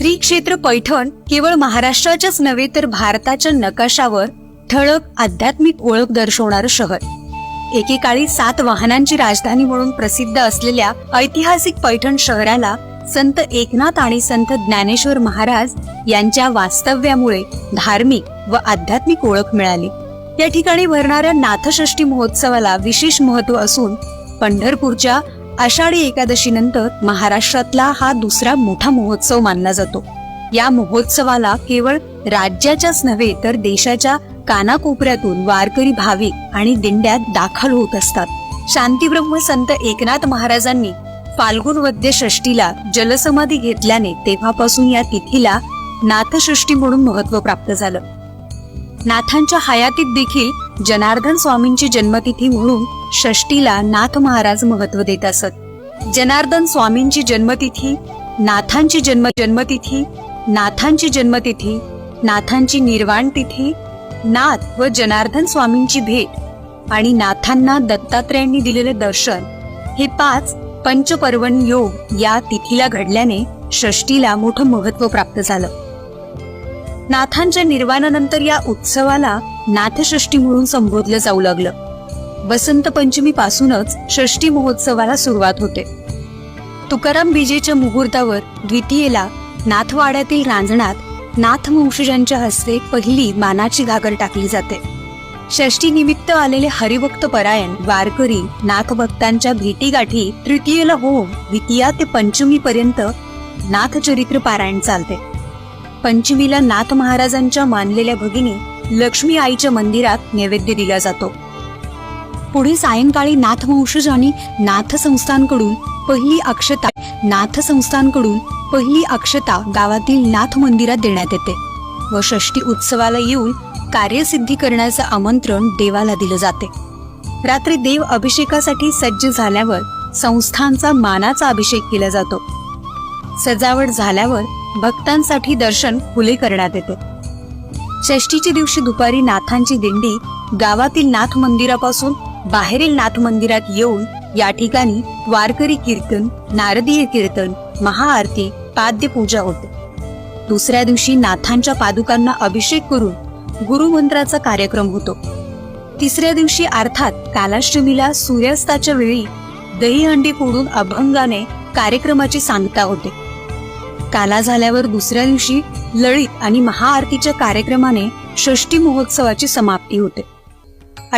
श्री क्षेत्र पैठण केवळ महाराष्ट्राच्याच नव्हे तर भारताच्या नकाशावर ठळक आध्यात्मिक ओळख दर्शवणारं शहर. एकेकाळी सात वाहनांची राजधानी म्हणून प्रसिद्ध असलेल्या ऐतिहासिक पैठण शहराला संत एकनाथ आणि संत ज्ञानेश्वर महाराज यांच्या वास्तव्यामुळे धार्मिक व आध्यात्मिक ओळख मिळाली. या ठिकाणी भरणाऱ्या नाथषष्ठी महोत्सवाला विशेष महत्त्व असून पंढरपूरच्या आषाढी एकादशीनंतर महाराष्ट्रातला हा दुसरा मोठा महोत्सव मानला जातो. या महोत्सवाला केवळ राज्याच्याच नव्हे तर देशाच्या कानाकोपऱ्यातून वारकरी भाविक आणि दिंड्यात दाखल होत असतात. शांतीब्रह्म संत एकनाथ महाराजांनी फाल्गुन वद्य षष्टीला जलसमाधी घेतल्याने तेव्हापासून या तिथीला नाथषष्ठी म्हणून महत्त्व प्राप्त झालं. नाथांच्या हयातीत देखील जनार्दन स्वामींची जन्मतिथी म्हणून षष्टीला नाथ महाराज महत्त्व देत असत. जनार्दन स्वामींची जन्मतिथी नाथांची जन्म जन्मतिथी नाथांची जन्मतिथी नाथांची निर्वाण तिथी नाथ व जनार्दन स्वामींची भेट आणि नाथांना दत्तात्रयांनी दिलेले दर्शन हे पाच पंचपर्वण योग या तिथीला घडल्याने षष्टीला मोठं महत्त्व प्राप्त झालं. नाथांच्या निर्वाणानंतर या उत्सवाला नाथषष्ठी म्हणून संबोधलं जाऊ लागलं. वसंत पंचमी पासूनच षष्टी महोत्सवाला सुरुवात होते. तुकाराम बीजेच्या मुहूर्तावर द्वितीयेला नाथवाड्यातील रांजणात नाथवंशजांच्या हस्ते पहिली मानाची घागर टाकली जाते. षष्टी निमित्त आलेले हरिभक्त परायण वारकरी नाथभक्तांच्या भेटीगाठी तृतीयेला होऊन द्वितीया ते पंचमी पर्यंत नाथचरित्र पारायण चालते. पंचमीला नाथ महाराजांच्या मानलेल्या भगिनी लक्ष्मी आईच्या मंदिरात नैवेद्य दिला जातो. पुढे सायंकाळी नाथवंशज आणि नाथ संस्थांकडून पहिली अक्षता नाथ संस्थांकडून पहिली अक्षता गावातील नाथ मंदिरात देण्यात येते व षष्टी उत्सवाला येऊन कार्यसिद्धी करण्याचं आमंत्रण देवाला दिलं जाते. रात्री देव अभिषेकासाठी सज्ज झाल्यावर संस्थांचा मानाचा अभिषेक केला जातो. सजावट झाल्यावर भक्तांसाठी दर्शन खुले करण्यात येते. षष्टीच्या दिवशी दुपारी नाथांची दिंडी गावातील नाथ मंदिरापासून बाहेरील नाथ मंदिरात येऊन या ठिकाणी वारकरी कीर्तन नारदीय कीर्तन महाआरती पाद्यपूजा होते. दुसऱ्या दिवशी नाथांच्या पादुकांना अभिषेक करून गुरुमंत्राचा कार्यक्रम होतो. तिसऱ्या दिवशी अर्थात कालाष्टमीला सूर्यास्ताच्या वेळी दहीहंडी फोडून अभंगाने कार्यक्रमाची सांगता होते. काला झाल्यावर दुसऱ्या दिवशी लळीत आणि महाआरतीच्या कार्यक्रमाने षष्टी महोत्सवाची समाप्ती होते.